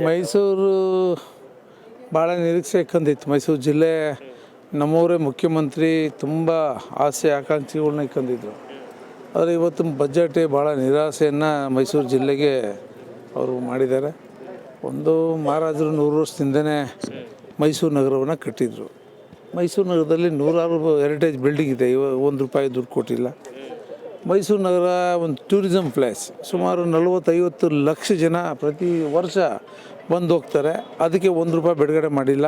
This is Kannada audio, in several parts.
ಮೈಸೂರು ಭಾಳ ನಿರೀಕ್ಷೆ ಇಕ್ಕಂದಿತ್ತು ಮೈಸೂರು ಜಿಲ್ಲೆ ನಮ್ಮೂರೇ ಮುಖ್ಯಮಂತ್ರಿ ತುಂಬ ಆಸೆ ಆಕಾಂಕ್ಷಿಗಳನ್ನ ಇಕ್ಕಂದಿದ್ರು ಆದರೆ ಇವತ್ತು ಬಜೆಟ್ ಭಾಳ ನಿರಾಸೆಯನ್ನು ಮೈಸೂರು ಜಿಲ್ಲೆಗೆ ಅವರು ಮಾಡಿದ್ದಾರೆ. ಒಂದು ಮಹಾರಾಜರು ನೂರು ವರ್ಷದಿಂದನೇ ಮೈಸೂರು ನಗರವನ್ನು ಕಟ್ಟಿದರು. ಮೈಸೂರು ನಗರದಲ್ಲಿ ನೂರಾರು ಹೆರಿಟೇಜ್ ಬಿಲ್ಡಿಂಗ್ ಇದೆ. ಇವ ಒಂದು ರೂಪಾಯಿ ದುಡ್ಡು ಕೊಟ್ಟಿಲ್ಲ. ಮೈಸೂರು ನಗರ ಒಂದು ಟೂರಿಸಮ್ ಪ್ಲೇಸ್ ಸುಮಾರು ನಲವತ್ತೈವತ್ತು ಲಕ್ಷ ಜನ ಪ್ರತಿ ವರ್ಷ ಬಂದು ಹೋಗ್ತಾರೆ. ಅದಕ್ಕೆ ಒಂದು ರೂಪಾಯಿ ಬಿಡುಗಡೆ ಮಾಡಿಲ್ಲ.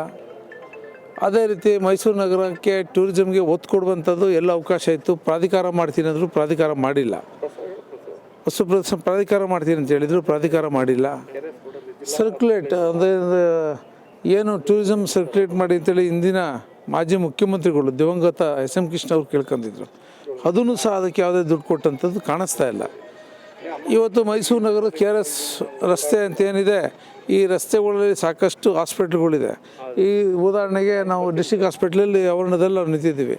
ಅದೇ ರೀತಿ ಮೈಸೂರು ನಗರಕ್ಕೆ ಟೂರಿಸಮ್ಗೆ ಒತ್ತು ಕೊಡುವಂಥದ್ದು ಎಲ್ಲ ಅವಕಾಶ ಇತ್ತು. ಪ್ರಾಧಿಕಾರ ಮಾಡ್ತೀನಿ ಅಂದರೂ ಪ್ರಾಧಿಕಾರ ಮಾಡಿಲ್ಲ. ಹೊಸ ಪ್ರ- ಪ್ರಾಧಿಕಾರ ಮಾಡ್ತೀನಿ ಅಂತ ಹೇಳಿದರು ಪ್ರಾಧಿಕಾರ ಮಾಡಿಲ್ಲ. ಸರ್ಕ್ಯುಲೇಟ್ ಅಂದರೆ ಏನು ಟೂರಿಸಮ್ ಸರ್ಕ್ಯುಲೇಟ್ ಮಾಡಿ ಅಂತೇಳಿ ಇಂದಿನ ಮಾಜಿ ಮುಖ್ಯಮಂತ್ರಿಗಳು ದಿವಂಗತ ಎಸ್ ಎಂ ಕೃಷ್ಣ ಅವ್ರು ಕೇಳ್ಕೊಂಡಿದ್ರು ಅದನ್ನು ಸಹ ಅದಕ್ಕೆ ಯಾವುದೇ ದುಡ್ಡು ಕೊಟ್ಟಂಥದ್ದು ಕಾಣಿಸ್ತಾ ಇಲ್ಲ. ಇವತ್ತು ಮೈಸೂರು ನಗರ ಕೆ ಆರ್ ಎಸ್ ರಸ್ತೆ ಅಂತ ಏನಿದೆ ಈ ರಸ್ತೆಗಳಲ್ಲಿ ಸಾಕಷ್ಟು ಹಾಸ್ಪಿಟ್ಲ್ಗಳಿದೆ. ಈ ಉದಾಹರಣೆಗೆ ನಾವು ಡಿಸ್ಟಿಕ್ ಹಾಸ್ಪಿಟ್ಲಲ್ಲಿ ಆವರಣದಲ್ಲಿ ನಾವು ನಿಂತಿದ್ದೀವಿ.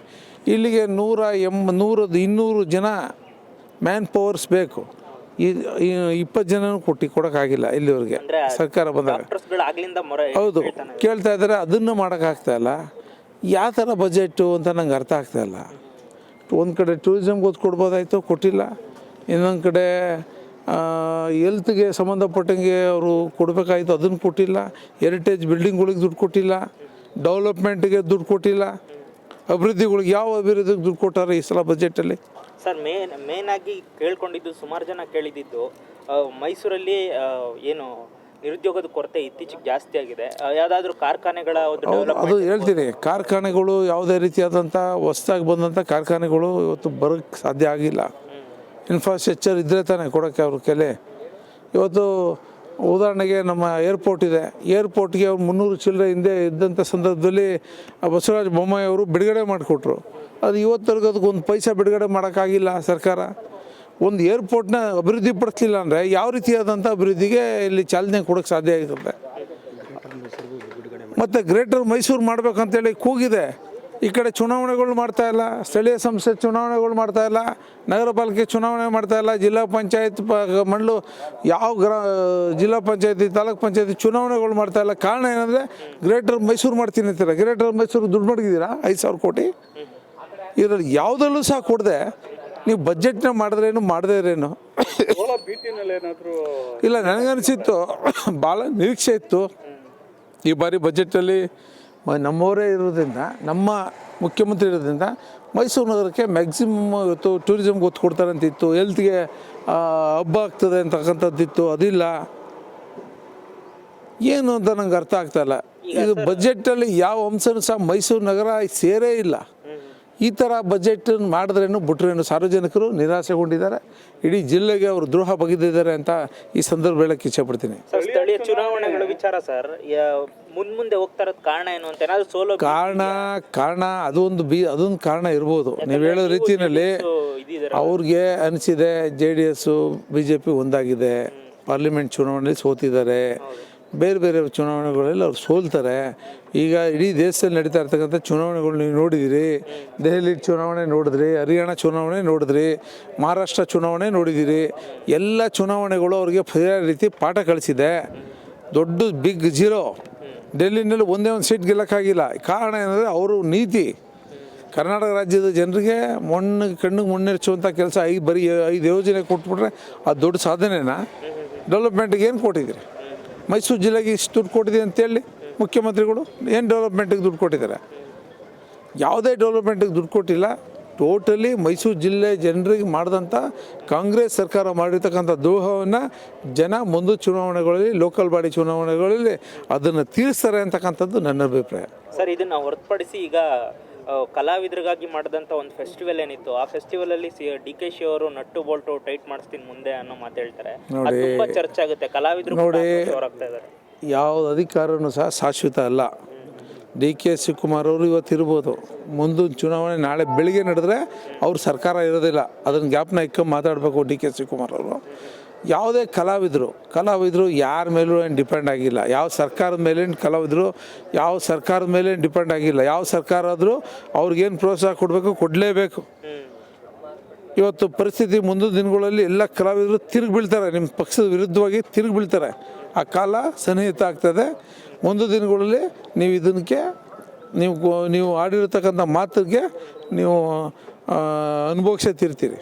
ಇಲ್ಲಿಗೆ ನೂರ ಎಂಬ ನೂರದ್ದು ಇನ್ನೂರು ಜನ ಮ್ಯಾನ್ ಪವರ್ಸ್ ಬೇಕು. ಈ ಇಪ್ಪತ್ತು ಜನನೂ ಕೊಟ್ಟು ಕೊಡೋಕ್ಕಾಗಿಲ್ಲ ಇಲ್ಲಿವರೆಗೆ. ಸರ್ಕಾರ ಬಂದಾಗ. ಹೌದು. ಕೇಳ್ತಾ ಇದ್ದಾರೆ ಅದನ್ನು ಮಾಡೋಕ್ಕಾಗ್ತಾ ಇಲ್ಲ. ಯಾವ ಥರ ಬಜೆಟ್ಟು ಅಂತ ನಂಗೆ ಅರ್ಥ ಆಗ್ತಾ ಇಲ್ಲ. ಒಂದು ಕಡೆ ಟೂರಿಸಮ್ಗೆ ಒತ್ತು ಕೊಡ್ಬೋದಾಯಿತು? ಕೊಟ್ಟಿಲ್ಲ. ಇನ್ನೊಂದು ಕಡೆ ಎಲ್ತ್ಗೆ ಸಂಬಂಧಪಟ್ಟಂಗೆ ಅವರು ಕೊಡಬೇಕಾಯ್ತು? ಅದನ್ನು ಕೊಟ್ಟಿಲ್ಲ. ಹೆರಿಟೇಜ್ ಬಿಲ್ಡಿಂಗ್ಗಳಿಗೆ ದುಡ್ಡು ಕೊಟ್ಟಿಲ್ಲ. ಡೆವಲಪ್ಮೆಂಟ್ಗೆ ದುಡ್ಡು ಕೊಟ್ಟಿಲ್ಲ. ಅಭಿವೃದ್ಧಿಗಳಿಗೆ ಯಾವ ಅಭಿವೃದ್ಧಿಗೆ ದುಡ್ಡು ಕೊಟ್ಟಾರೆ ಈ ಸಲ ಬಜೆಟಲ್ಲಿ ಸರ್ ಮೇನ್ ಮೇನ್ ಆಗಿ ಕೇಳ್ಕೊಂಡಿದ್ದು, ಸುಮಾರು ಜನ ಕೇಳಿದ್ದು ಮೈಸೂರಲ್ಲಿ ಏನು ನಿರುದ್ಯೋಗದ ಕೊರತೆ ಇತ್ತೀಚೆಗೆ ಜಾಸ್ತಿ ಆಗಿದೆ. ಯಾವ್ದಾದ್ರು ಕಾರ್ಖಾನೆಗಳ ಒಂದು ಅದು ಹೇಳ್ತೀನಿ. ಕಾರ್ಖಾನೆಗಳು ಯಾವುದೇ ರೀತಿಯಾದಂಥ ಹೊಸ್ದಾಗಿ ಬಂದಂಥ ಕಾರ್ಖಾನೆಗಳು ಇವತ್ತು ಬರೋಕ್ಕೆ ಸಾಧ್ಯ ಆಗಿಲ್ಲ. ಇನ್ಫ್ರಾಸ್ಟ್ರಕ್ಚರ್ ಇದ್ದರೆ ತಾನೇ ಕೊಡೋಕ್ಕೆ ಅವ್ರ ಕೆಲೆ. ಇವತ್ತು ಉದಾಹರಣೆಗೆ ನಮ್ಮ ಏರ್ಪೋರ್ಟ್ ಇದೆ. ಏರ್ಪೋರ್ಟ್ಗೆ ಅವ್ರು ಮುನ್ನೂರು ಚಿಲ್ಲರೆ ಹಿಂದೆ ಇದ್ದಂಥ ಸಂದರ್ಭದಲ್ಲಿ ಆ ಬಸವರಾಜ ಬೊಮ್ಮಾಯಿ ಅವರು ಬಿಡುಗಡೆ ಮಾಡಿಕೊಟ್ರು. ಅದು ಇವತ್ತರೆಗೂ ಅದಕ್ಕೊಂದು ಪೈಸಾ ಬಿಡುಗಡೆ ಮಾಡೋಕ್ಕಾಗಿಲ್ಲ ಸರ್ಕಾರ. ಒಂದು ಏರ್ಪೋರ್ಟ್ನ ಅಭಿವೃದ್ಧಿ ಪಡಿಸ್ಲಿಲ್ಲ ಅಂದರೆ ಯಾವ ರೀತಿಯಾದಂಥ ಅಭಿವೃದ್ಧಿಗೆ ಇಲ್ಲಿ ಚಾಲನೆ ಕೊಡೋಕ್ಕೆ ಸಾಧ್ಯ ಆಗುತ್ತೆ? ಮತ್ತು ಗ್ರೇಟರ್ ಮೈಸೂರು ಮಾಡಬೇಕಂತೇಳಿ ಕೂಗಿದೆ. ಈ ಕಡೆ ಚುನಾವಣೆಗಳು ಮಾಡ್ತಾ ಇಲ್ಲ. ಸ್ಥಳೀಯ ಸಂಸ್ಥೆ ಚುನಾವಣೆಗಳು ಮಾಡ್ತಾ ಇಲ್ಲ. ನಗರ ಪಾಲಿಕೆ ಚುನಾವಣೆ ಮಾಡ್ತಾ ಇಲ್ಲ. ಜಿಲ್ಲಾ ಪಂಚಾಯತ್ ಪ ಮಂಡಳು ಯಾವ ಗ್ರ, ಜಿಲ್ಲಾ ಪಂಚಾಯತಿ, ತಾಲೂಕ್ ಪಂಚಾಯತಿ ಚುನಾವಣೆಗಳು ಮಾಡ್ತಾ ಇಲ್ಲ. ಕಾರಣ ಏನಂದರೆ ಗ್ರೇಟರ್ ಮೈಸೂರು ಮಾಡ್ತೀನಿ ಅಂತೀರ? ಗ್ರೇಟರ್ ಮೈಸೂರು ದುಡ್ಡು ಮಡಗಿದ್ದೀರಾ ಐದು ಸಾವಿರ ಕೋಟಿ. ಇದರಲ್ಲಿ ಯಾವುದಲ್ಲೂ ಸಹ ಕೊಡದೆ ನೀವು ಬಜೆಟ್ನ ಮಾಡಿದ್ರೇನು ಮಾಡದೇ ಇರೇನು ಇಲ್ಲ ನನಗನ್ಸಿತ್ತು. ಭಾಳ ನಿರೀಕ್ಷೆ ಇತ್ತು. ಈ ಬಾರಿ ಬಜೆಟಲ್ಲಿ ನಮ್ಮವರೇ ಇರೋದ್ರಿಂದ ನಮ್ಮ ಮುಖ್ಯಮಂತ್ರಿ ಇರೋದ್ರಿಂದ ಮೈಸೂರು ನಗರಕ್ಕೆ ಮ್ಯಾಕ್ಸಿಮಮ್ ಇವತ್ತು ಟೂರಿಸಮ್ಗೆ ಒತ್ತು ಕೊಡ್ತಾರೆ ಅಂತಿತ್ತು ಹೆಲ್ತ್ಗೆ ಹಬ್ಬ ಆಗ್ತದೆ ಅಂತಕ್ಕಂಥದ್ದಿತ್ತು. ಅದಿಲ್ಲ. ಏನು ಅಂತ ನಂಗೆ ಅರ್ಥ ಆಗ್ತಾ ಇಲ್ಲ. ಇದು ಬಜೆಟಲ್ಲಿ ಯಾವ ಅಂಶನೂ ಸಹ ಮೈಸೂರು ನಗರ ಸೇರೇ ಇಲ್ಲ. ಈ ಥರ ಬಜೆಟ್ ಮಾಡಿದ್ರೇನು ಬಿಟ್ರೇನು ಸಾರ್ವಜನಿಕರು ನಿರಾಸೆಗೊಂಡಿದ್ದಾರೆ. ಇಡೀ ಜಿಲ್ಲೆಗೆ ಅವರು ದ್ರೋಹ ಬಗೆದಿದ್ದಾರೆ ಅಂತ ಈ ಸಂದರ್ಭ ಹೇಳಕ್ಕೆ ಇಚ್ಛೆಪಡ್ತೀನಿ. ಸ್ಥಳೀಯ ಚುನಾವಣೆಗಳ ವಿಚಾರ ಸರ್. ಮುಂದೆ ಹೋಗ್ತಾ ಇರೋದ್ ಕಾರಣ ಏನು ಅಂತ ಏನಾದ್ರು ಸೋಲೋ ಕಾರಣ ಕಾರಣ ಅದೊಂದು ಬಿ ಅದೊಂದು ಕಾರಣ ಇರ್ಬೋದು. ನೀವು ಹೇಳೋ ರೀತಿಯಲ್ಲಿ ಅವ್ರಿಗೆ ಅನಿಸಿದೆ J D S B J P ಒಂದಾಗಿದೆ. ಪಾರ್ಲಿಮೆಂಟ್ ಚುನಾವಣೆಯಲ್ಲಿ ಸೋತಿದ್ದಾರೆ. ಬೇರೆ ಬೇರೆ ಚುನಾವಣೆಗಳಲ್ಲಿ ಅವ್ರು ಸೋಲ್ತಾರೆ. ಈಗ ಇಡೀ ದೇಶದಲ್ಲಿ ನಡೀತಾ ಇರ್ತಕ್ಕಂಥ ಚುನಾವಣೆಗಳು ನೀವು ನೋಡಿದಿರಿ ದೆಹಲಿ ಚುನಾವಣೆ ನೋಡಿದ್ರಿ, ಹರಿಯಾಣ ಚುನಾವಣೆ ನೋಡಿದ್ರಿ, ಮಹಾರಾಷ್ಟ್ರ ಚುನಾವಣೆ ನೋಡಿದಿರಿ ಎಲ್ಲ ಚುನಾವಣೆಗಳು ಅವ್ರಿಗೆ ಸರಿಯಾದ ರೀತಿ ಪಾಠ ಕಳಿಸಿದೆ. ದೊಡ್ಡ ಬಿಗ್ ಜೀರೋ ಡೆಲ್ಲಿನಲ್ಲಿ ಒಂದೇ ಒಂದು ಸೀಟ್ ಗೆಲ್ಲಕ್ಕಾಗಿಲ್ಲ. ಕಾರಣ ಏನಂದರೆ ಅವರು ನೀತಿ. ಕರ್ನಾಟಕ ರಾಜ್ಯದ ಜನರಿಗೆ ಮಣ್ಣು, ಕಣ್ಣಿಗೆ ಮಣ್ಣೆರಚುವಂಥ ಕೆಲಸ ಐದು ಬರೀ ಐದು ಯೋಜನೆ ಕೊಟ್ಬಿಟ್ರೆ ಅದು ದೊಡ್ಡ ಸಾಧನೆನ? ಡೆವಲಪ್ಮೆಂಟ್ಗೆ ಏನು ಕೊಟ್ಟಿದ್ದೀರಿ? ಮೈಸೂರು ಜಿಲ್ಲೆಗೆ ಇಷ್ಟು ದುಡ್ಡು ಕೊಟ್ಟಿದೆ ಅಂತೇಳಿ ಮುಖ್ಯಮಂತ್ರಿಗಳು ಏನು ಡೆವಲಪ್ಮೆಂಟಿಗೆ ದುಡ್ಡು ಕೊಟ್ಟಿದ್ದಾರೆ? ಯಾವುದೇ ಡೆವಲಪ್ಮೆಂಟಿಗೆ ದುಡ್ಡು ಕೊಟ್ಟಿಲ್ಲ. ಟೋಟಲಿ ಮೈಸೂರು ಜಿಲ್ಲೆ ಜನರಿಗೆ ಮಾಡಿದಂಥ ಕಾಂಗ್ರೆಸ್ ಸರ್ಕಾರ ಮಾಡಿರ್ತಕ್ಕಂಥ ದ್ರೋಹವನ್ನು ಜನ ಮುಂದೆ ಚುನಾವಣೆಗಳಲ್ಲಿ, ಲೋಕಲ್ ಬಾಡಿ ಚುನಾವಣೆಗಳಲ್ಲಿ ಅದನ್ನು ತೀರಿಸ್ತಾರೆ ಅಂತಕ್ಕಂಥದ್ದು ನನ್ನ ಅಭಿಪ್ರಾಯ. ಸರ್, ಇದನ್ನು ಹೊರತುಪಡಿಸಿ ಈಗ ಕಲಾವಿದರಿಗಾಗಿ ಮಾಡಿದಂಥ ಒಂದು ಫೆಸ್ಟಿವಲ್ ಏನಿತ್ತು ಆ ಫೆಸ್ಟಿವಲ್ ಅಲ್ಲಿ ಡಿ ಕೆ ಶಿ ಅವರು ನಟ್ಟು ಬೋಲ್ಟು ಟೈಟ್ ಮಾಡಿಸ್ತೀನಿ ಮುಂದೆ ಅನ್ನೋ ಮಾತು ಹೇಳ್ತಾರೆ. ಅದು ತುಂಬಾ ಚರ್ಚೆ ಆಗುತ್ತೆ ಕಲಾವಿದರು ಕೂಡ ಆಕ್ರೋಶವಾಗ್ತಾ ಇದ್ದಾರೆ. ಯಾವ್ದು ಅಧಿಕಾರನೂ ಸಹ ಶಾಶ್ವತ ಅಲ್ಲ. ಡಿ ಕೆ ಶಿವಕುಮಾರ್ ಅವರು ಇವತ್ತು ಇರ್ಬೋದು. ಮುಂದಿನ ಚುನಾವಣೆ ನಾಳೆ ಬೆಳಿಗ್ಗೆ ನಡೆದ್ರೆ ಅವ್ರ ಸರ್ಕಾರ ಇರೋದಿಲ್ಲ. ಅದನ್ನು ಗ್ಯಾಪ್ನ ಇಕ್ಕೊಂಡು ಮಾತಾಡಬೇಕು ಡಿ ಕೆ ಶಿವಕುಮಾರ್ ಅವರು. ಯಾವುದೇ ಕಲಾವಿದರು ಕಲಾವಿದರು ಯಾರ ಮೇಲೂ ಏನು ಡಿಪೆಂಡ್ ಆಗಿಲ್ಲ. ಯಾವ ಸರ್ಕಾರದ ಮೇಲೇನು ಕಲಾವಿದರು, ಯಾವ ಸರ್ಕಾರದ ಮೇಲೇನು ಡಿಪೆಂಡ್ ಆಗಿಲ್ಲ. ಯಾವ ಸರ್ಕಾರ ಆದರೂ ಅವ್ರಿಗೇನು ಪ್ರೋತ್ಸಾಹ ಕೊಡಬೇಕು, ಕೊಡಲೇಬೇಕು. ಇವತ್ತು ಪರಿಸ್ಥಿತಿ ಮುಂದಿನ ದಿನಗಳಲ್ಲಿ ಎಲ್ಲ ಕಲಾವಿದರು ತಿರುಗಿ ಬೀಳ್ತಾರೆ. ನಿಮ್ಮ ಪಕ್ಷದ ವಿರುದ್ಧವಾಗಿ ತಿರುಗಿ ಬೀಳ್ತಾರೆ. ಆ ಕಾಲ ಸನ್ನಿಹಿತ ಆಗ್ತದೆ. ಮುಂದಿನ ದಿನಗಳಲ್ಲಿ ನೀವು ಇದಕ್ಕೆ ನೀವು ನೀವು ಆಡಿರತಕ್ಕಂಥ ಮಾತಿಗೆ ನೀವು ಅನುಭವಿಸೇ ತೀರ್ತೀರಿ